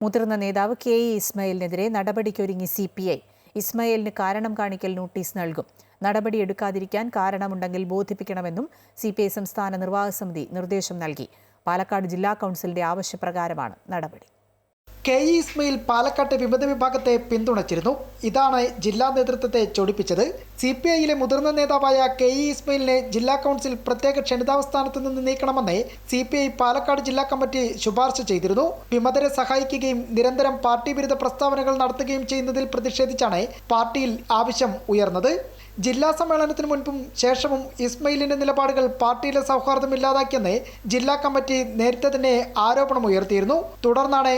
മുതിർന്ന നേതാവ് K E ഇസ്മയിലിനെതിരെ നടപടിക്കൊരുങ്ങി സി പി ഐ. ഇസ്മയിലിന് കാരണം കാണിക്കൽ നോട്ടീസ് നൽകും. നടപടി എടുക്കാതിരിക്കാൻ കാരണമുണ്ടെങ്കിൽ ബോധിപ്പിക്കണമെന്നും സി പി ഐ സംസ്ഥാന നിർവാഹക സമിതി നിർദ്ദേശം നൽകി. പാലക്കാട് ജില്ലാ കൗൺസിലിന്റെ ആവശ്യപ്രകാരമാണ് നടപടി. കെ ഇ ഇസ്മയിൽ പാലക്കാട്ടെ വിമത വിഭാഗത്തെ പിന്തുണച്ചിരുന്നു. ഇതാണ് ജില്ലാ നേതൃത്വത്തെ ചൊടിപ്പിച്ചത്. സി പി ഐയിലെ മുതിർന്ന നേതാവായ കെ ഇ ഇസ്മയിലിനെ ജില്ലാ കൗൺസിൽ പ്രത്യേക ക്ഷണിതാവസ്ഥാനത്ത് നിന്ന് നീക്കണമെന്ന് സി പി ഐ പാലക്കാട് ജില്ലാ കമ്മിറ്റി ശുപാർശ ചെയ്തിരുന്നു. വിമതരെ സഹായിക്കുകയും നിരന്തരം പാർട്ടി വിരുദ്ധ പ്രസ്താവനകൾ നടത്തുകയും ചെയ്യുന്നതിൽ പ്രതിഷേധിച്ചാണ് പാർട്ടിയിൽ ആവശ്യം ഉയർന്നത്. ജില്ലാ സമ്മേളനത്തിന് മുൻപും ശേഷവും ഇസ്മയിലിന്റെ നിലപാടുകൾ പാർട്ടിയിലെ സൗഹാർദ്ദം ഇല്ലാതാക്കിയെന്ന് ജില്ലാ കമ്മിറ്റി നേരത്തെ തന്നെ ആരോപണം ഉയർത്തിയിരുന്നു. തുടർന്നാണ്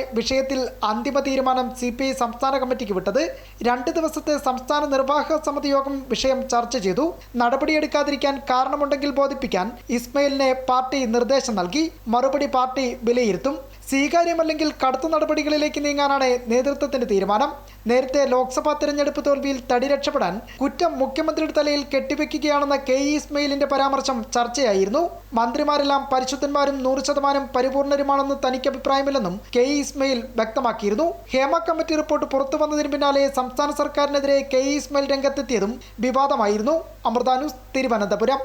അന്തിമ തീരുമാനം സി പി ഐ സംസ്ഥാന കമ്മിറ്റിക്ക് വിട്ടത് രണ്ട് ദിവസത്തെ സംസ്ഥാന നിർവാഹക സമിതി യോഗം വിഷയം ചർച്ച ചെയ്തു. നടപടിയെടുക്കാതിരിക്കാൻ കാരണമുണ്ടെങ്കിൽ ബോധിപ്പിക്കാൻ ഇസ്മയിലിനെ പാർട്ടി നിർദ്ദേശം നൽകി. മറുപടി പാർട്ടി വിലയിരുത്തും. സ്വീകാര്യമല്ലെങ്കിൽ കടുത്ത നടപടികളിലേക്ക് നീങ്ങാനാണ് നേതൃത്വത്തിന്റെ തീരുമാനം. നേരത്തെ ലോക്സഭാ തെരഞ്ഞെടുപ്പ് തോൽവിയിൽ തടി രക്ഷപ്പെടാൻ കുറ്റം മുഖ്യമന്ത്രിയുടെ തലയിൽ കെട്ടിവെക്കുകയാണെന്ന കെ ഇ ഇസ്മയിലിന്റെ പരാമർശം ചർച്ചയായിരുന്നു. മന്ത്രിമാരെല്ലാം പരിശുദ്ധന്മാരും നൂറ് ശതമാനം പരിപൂർണരുമാണെന്ന് തനിക്ക് അഭിപ്രായമില്ലെന്നും കെ ഇ ഇസ്മയിൽ വ്യക്തമാക്കിയിരുന്നു. ഹേമ കമ്മിറ്റി റിപ്പോർട്ട് പുറത്തു വന്നതിന് പിന്നാലെ സംസ്ഥാന സർക്കാരിനെതിരെ കെ ഇ ഇസ്മയിൽ രംഗത്തെത്തിയതും വിവാദമായിരുന്നു. അമൃത തിരുവനന്തപുരം.